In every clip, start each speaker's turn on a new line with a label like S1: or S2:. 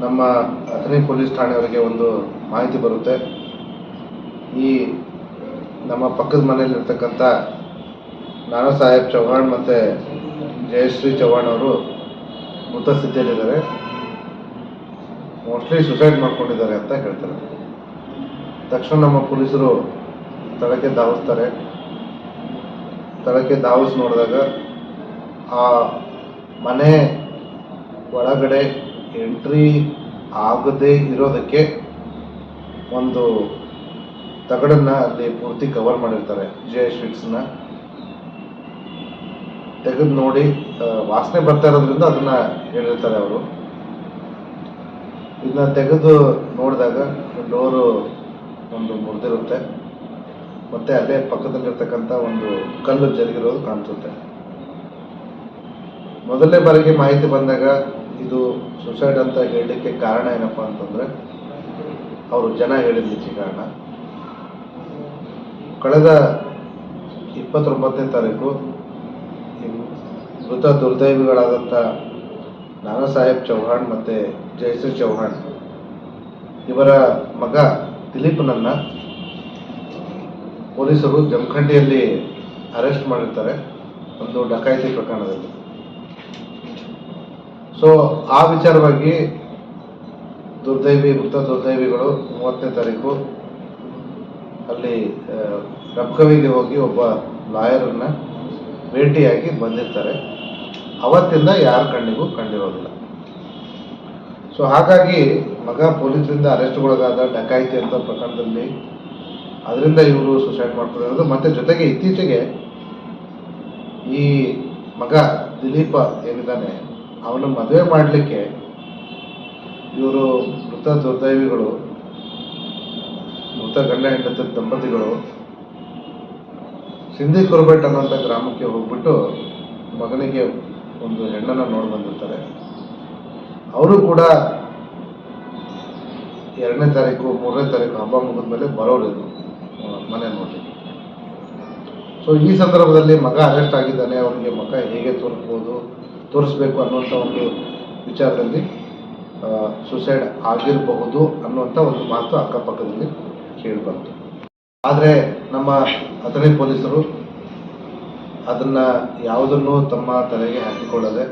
S1: ನಮ್ಮ ಅಥಣಿ ಪೊಲೀಸ್ ಠಾಣೆಯವರಿಗೆ ಒಂದು ಮಾಹಿತಿ ಬರುತ್ತೆ. ಈ, ನಮ್ಮ ಪಕ್ಕದ ಮನೆಯಲ್ಲಿರ್ತಕ್ಕಂಥ ನಾನಾ ಸಾಹೇಬ್ ಚೌಹಾಣ್ ಮತ್ತು ಜಯಶ್ರೀ ಚೌಹಾಣ್ ಅವರು ಮೃತ ಸ್ಥಿತಿಯಲ್ಲಿದ್ದಾರೆ ಮೋಸ್ಟ್ಲಿ ಸುಸೈಡ್ ಮಾಡ್ಕೊಂಡಿದ್ದಾರೆ ಅಂತ ಹೇಳ್ತಾರೆ. ತಕ್ಷಣ ನಮ್ಮ ಪೊಲೀಸರು ಸ್ಥಳಕ್ಕೆ ಧಾವಿಸ್ತಾರೆ. ಸ್ಥಳಕ್ಕೆ ಧಾವಿಸಿ ನೋಡಿದಾಗ ಆ ಮನೆ ಒಳಗಡೆ ಎಂಟ್ರಿ ಆಗದೇ ಇರೋದಕ್ಕೆ ಒಂದು ತಗಡನ್ನ ಅಲ್ಲಿ ಪೂರ್ತಿ ಕವರ್ ಮಾಡಿರ್ತಾರೆ ಜೆ ಶೀಟ್ಸ್ನ ತೆಗೆದು ನೋಡಿ ವಾಸನೆ ಬರ್ತಾ ಇರೋದ್ರಿಂದ ಅದನ್ನ ಹೇಳಿರ್ತಾರೆ ಅವರು. ಇದನ್ನ ತೆಗೆದು ನೋಡಿದಾಗ ಡೋರು ಒಂದು ಮುರಿದಿರುತ್ತೆ. ಮತ್ತೆ ಅಲ್ಲೇ ಪಕ್ಕದಲ್ಲಿರ್ತಕ್ಕಂಥ ಒಂದು ಕಲ್ಲು ಜರುಗಿರೋದು ಕಾಣಿಸುತ್ತೆ. ಮೊದಲನೇ ಬಾರಿಗೆ ಮಾಹಿತಿ ಬಂದಾಗ ಇದು ಸುಸೈಡ್ ಅಂತ ಹೇಳಲಿಕ್ಕೆ ಕಾರಣ ಏನಪ್ಪ ಅಂತಂದ್ರೆ, ಅವರು ಜನ ಹೇಳಿದ ಕಾರಣ. ಕಳೆದ ಇಪ್ಪತ್ತೊಂಬತ್ತನೇ ತಾರೀಕು ಮೃತ ದುರ್ದೈವಿಗಳಾದಂಥ ನಾನಾ ಸಾಹೇಬ್ ಚೌಹಾಣ್ ಮತ್ತು ಜಯಶ್ರೀ ಚೌಹಾಣ್, ಇವರ ಮಗ ದಿಲೀಪ್ನನ್ನ ಪೊಲೀಸರು ಜಮಖಂಡಿಯಲ್ಲಿ ಅರೆಸ್ಟ್ ಮಾಡಿರ್ತಾರೆ. ಒಂದು ಡಕಾಯಿತಿ ಪ್ರಕರಣದಲ್ಲಿ. ಸೊ ಆ ವಿಚಾರವಾಗಿ ದುರ್ದೈವಿ ಮೃತ ದುರ್ದೈವಿಗಳು ಮೂವತ್ತನೇ ತಾರೀಕು ಅಲ್ಲಿ ರಬ್ಕವಿಗೆ ಹೋಗಿ ಒಬ್ಬ ಲಾಯರನ್ನ ಭೇಟಿಯಾಗಿ ಬಂದಿರ್ತಾರೆ. ಅವತ್ತಿಂದ ಯಾರ ಕಣ್ಣಿಗೂ ಕಂಡಿರೋದಿಲ್ಲ. ಸೊ ಹಾಗಾಗಿ ಮಗ ಪೊಲೀಸರಿಂದ ಅರೆಸ್ಟ್ಗೊಳಗಾದ ಡಕಾಯಿತಿ ಅಂತ ಪ್ರಕರಣದಲ್ಲಿ ಅದರಿಂದ ಇವರು ಸುಸೈಡ್ ಮಾಡ್ಕೊಂಡಿರೋದು ಮತ್ತೆ ಜೊತೆಗೆ ಇತ್ತೀಚೆಗೆ ಈ ಮಗ ದಿಲೀಪ ಏನಿದ್ದಾನೆ ಅವನ ಮದುವೆ ಮಾಡಲಿಕ್ಕೆ ಇವರು ಮೃತ ದುರ್ದೈವಿಗಳು, ಮೃತ ಗಂಡ ಹೆಂಡತಿ ದಂಪತಿಗಳು ಸಿಂಧಿ ಕುರುಬೆಟ್ ಅನ್ನೋಂಥ ಗ್ರಾಮಕ್ಕೆ ಹೋಗ್ಬಿಟ್ಟು ಮಗನಿಗೆ ಒಂದು ಹೆಣ್ಣನ್ನು ನೋಡಿ ಬಂದಿರ್ತಾರೆ. ಅವರು ಕೂಡ ಎರಡನೇ ತಾರೀಕು, ಮೂರನೇ ತಾರೀಕು ಹಬ್ಬ ಮುಗಿದ ಮೇಲೆ ಬರೋರಿದ್ರು ಮನೆ ನೋಡಿ ಸೊ ಈ ಸಂದರ್ಭದಲ್ಲಿ ಮಗ ಅರೆಸ್ಟ್ ಆಗಿದ್ದಾನೆ ಅವನಿಗೆ ಮಗ ಹೇಗೆ ತೋರಿಸ್ಬೋದು? ತೋರಿಸ್ಬೇಕು ಅನ್ನುವಂಥ ಒಂದು ವಿಚಾರದಲ್ಲಿ ಸುಸೈಡ್ ಆಗಿರಬಹುದು ಅನ್ನುವಂಥ ಒಂದು ಮಾತು ಅಕ್ಕಪಕ್ಕದಲ್ಲಿ ಕೇಳಿ ಬಂತು ಆದರೆ ನಮ್ಮ ಅಥಣಿ ಪೊಲೀಸರು ಅದನ್ನು ಯಾವುದನ್ನು ತಮ್ಮ ತಲೆಗೆ ಹಾಕಿಕೊಳ್ಳದೆ,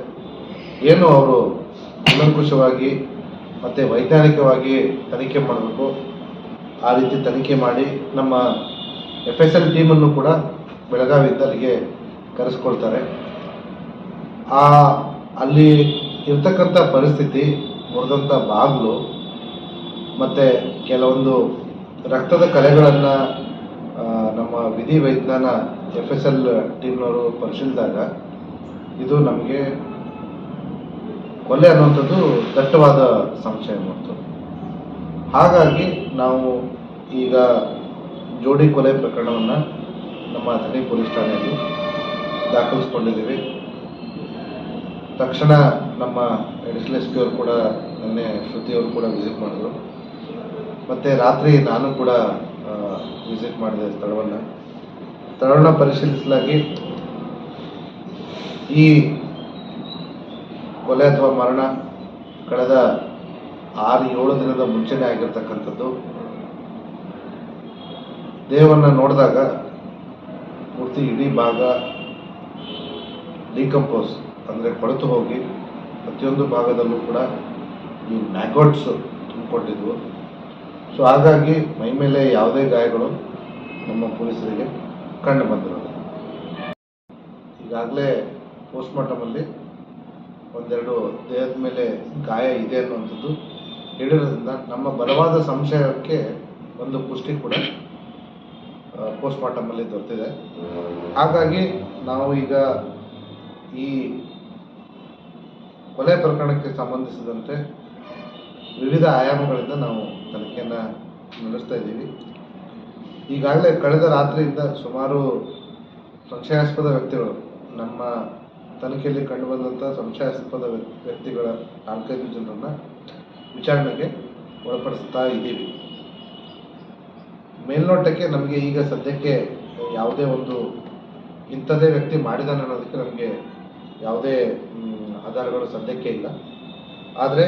S1: ಏನು ಅವರು ಕುಲಂಕುಷವಾಗಿ ಮತ್ತು ವೈಜ್ಞಾನಿಕವಾಗಿ ತನಿಖೆ ಮಾಡಬೇಕು, ಆ ರೀತಿ ತನಿಖೆ ಮಾಡಿ ನಮ್ಮ ಎಫ್ ಎಸ್ ಎಲ್ ಟೀಮನ್ನು ಕೂಡ ಬೆಳಗಾವಿಯಿಂದ ಅಲ್ಲಿಗೆ ಕರೆಸ್ಕೊಳ್ತಾರೆ. ಆ, ಅಲ್ಲಿ ಇರ್ತಕ್ಕಂಥ ಪರಿಸ್ಥಿತಿ, ಮುರಿದಂಥ ಬಾಗಿಲು, ಮತ್ತು ಕೆಲವೊಂದು ರಕ್ತದ ಕಲೆಗಳನ್ನು ನಮ್ಮ ವಿಧಿ ವೈಜ್ಞಾನ ಎಫ್ ಎಸ್ ಎಲ್ ಟೀಮ್ನವರು ಪರಿಶೀಲಿಸಿದಾಗ, ಇದು ನಮಗೆ ಕೊಲೆ ಅನ್ನುವಂಥದ್ದು ದಟ್ಟವಾದ ಸಂಶಯ ಮತ್ತು ಹಾಗಾಗಿ ನಾವು ಈಗ ಜೋಡಿ ಕೊಲೆ ಪ್ರಕರಣವನ್ನು ನಮ್ಮ ಅಥಣಿ ಪೊಲೀಸ್ ಠಾಣೆಯಲ್ಲಿ ದಾಖಲಿಸ್ಕೊಂಡಿದ್ದೀವಿ. ತಕ್ಷಣ ನಮ್ಮ ಅವರು ಕೂಡ ನಿನ್ನೆ ಶ್ರುತಿ ಅವರು ಕೂಡ ವಿಸಿಟ್ ಮಾಡಿದ್ರು. ಮತ್ತು ರಾತ್ರಿ ನಾನು ಕೂಡ ವಿಸಿಟ್ ಮಾಡಿದೆ ಸ್ಥಳವನ್ನು. ಸ್ಥಳವನ್ನು ಪರಿಶೀಲಿಸಲಾಗಿ ಈ ಕೊಲೆ ಅಥವಾ ಮರಣ ಕಳೆದ ಆರು ಏಳು ದಿನದ ಮುಂಚೆನೇ ಆಗಿರ್ತಕ್ಕಂಥದ್ದು. ದೇಹವನ್ನು ನೋಡಿದಾಗ ಮೂರ್ತಿ ಇಡೀ ಭಾಗ ಡಿಕಂಪೋಸ್ ಅಂದರೆ ಕೊಳೆತು ಹೋಗಿ ಪ್ರತಿಯೊಂದು ಭಾಗದಲ್ಲೂ ಕೂಡ ಈ ಮ್ಯಾಗೋಟ್ಸ್ ತುಂಬಿಕೊಂಡಿದ್ವು. ಸೊ ಹಾಗಾಗಿ ಮೈ ಮೇಲೆ ಯಾವುದೇ ಗಾಯಗಳು ನಮ್ಮ ಪೊಲೀಸರಿಗೆ ಕಂಡು ಬಂದಿರೋದು ಈಗಾಗಲೇ ಪೋಸ್ಟ್ಮಾರ್ಟಮಲ್ಲಿ ಒಂದೆರಡು ದೇಹದ ಮೇಲೆ ಗಾಯ ಇದೆ ಅನ್ನುವಂಥದ್ದು ಹೇಳಿರೋದ್ರಿಂದ ನಮ್ಮ ಬಲವಾದ ಸಂಶಯಕ್ಕೆ ಒಂದು ಪುಷ್ಟಿ ಕೂಡ ಪೋಸ್ಟ್ಮಾರ್ಟಮಲ್ಲಿ ದೊರೆತಿದೆ. ಹಾಗಾಗಿ ನಾವು ಈಗ ಈ ಕೊಲೆ ಪ್ರಕರಣಕ್ಕೆ ಸಂಬಂಧಿಸಿದಂತೆ ವಿವಿಧ ಆಯಾಮಗಳಿಂದ ನಾವು ತನಿಖೆಯನ್ನು ನಡೆಸ್ತಾ ಇದ್ದೀವಿ. ಈಗಾಗಲೇ ಕಳೆದ ರಾತ್ರಿಯಿಂದ ಸುಮಾರು ಸಂಶಯಾಸ್ಪದ ವ್ಯಕ್ತಿಗಳು ನಮ್ಮ ತನಿಖೆಯಲ್ಲಿ ಕಂಡುಬಂದಂಥ ಸಂಶಯಾಸ್ಪದ ವ್ಯ- ವ್ಯಕ್ತಿಗಳ ನಾಲ್ಕೈದು ಜನರನ್ನು ವಿಚಾರಣೆಗೆ ಒಳಪಡಿಸ್ತಾ ಇದ್ದೀವಿ. ಮೇಲ್ನೋಟಕ್ಕೆ ನಮಗೆ ಈಗ ಸದ್ಯಕ್ಕೆ ಯಾವುದೇ ಒಂದು ಇಂಥದೇ ವ್ಯಕ್ತಿ ಮಾಡಿದಾನೆ ಅನ್ನೋದಕ್ಕೆ ನಮಗೆ ಯಾವುದೇ ಆಧಾರಗಳು ಸದ್ಯಕ್ಕೆ ಇಲ್ಲ. ಆದರೆ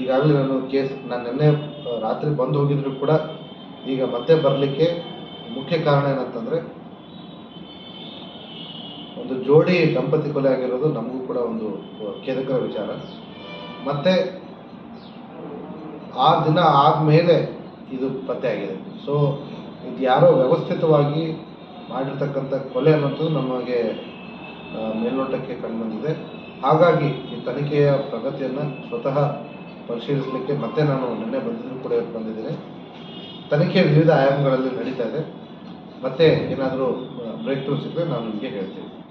S1: ಈಗಾಗಲೇ ನಾನು ಕೇಸ್, ನಾನು ನಿನ್ನೆ ರಾತ್ರಿ ಬಂದು ಹೋಗಿದ್ರು ಕೂಡ ಈಗ ಮತ್ತೆ ಬರಲಿಕ್ಕೆ ಮುಖ್ಯ ಕಾರಣ ಏನಂತಂದರೆ ಒಂದು ಜೋಡಿ ದಂಪತಿ ಕೊಲೆ ಆಗಿರೋದು ನಮಗೂ ಕೂಡ ಒಂದು ಖೇದಕರ ವಿಚಾರ. ಮತ್ತೆ ಆ ದಿನ ಆದಮೇಲೆ ಇದು ಪತ್ತೆ ಆಗಿದೆ. ಸೊ ಇದು ಯಾರೋ ವ್ಯವಸ್ಥಿತವಾಗಿ ಮಾಡಿರ್ತಕ್ಕಂಥ ಕೊಲೆ ಅನ್ನೋದು ನಮಗೆ ಮೇಲ್ನೋಟಕ್ಕೆ ಕಂಡುಬಂದಿದೆ ಹಾಗಾಗಿ ಈ ತನಿಖೆಯ ಪ್ರಗತಿಯನ್ನು ಸ್ವತಃ ಪರಿಶೀಲಿಸಲಿಕ್ಕೆ ಮತ್ತೆ ನಾನು ನಿನ್ನೆ ಬಂದಿದ್ದು ಕೂಡ ಬಂದಿದ್ದೇನೆ. ತನಿಖೆ ವಿವಿಧ ಆಯಾಮಗಳಲ್ಲಿ ನಡೀತಾ ಇದೆ. ಮತ್ತೆ ಏನಾದರೂ ಬ್ರೇಕ್ ಥ್ರೂ ಸಿಕ್ಕರೆ ನಾನು ನಿಮಗೆ ಹೇಳ್ತೀನಿ.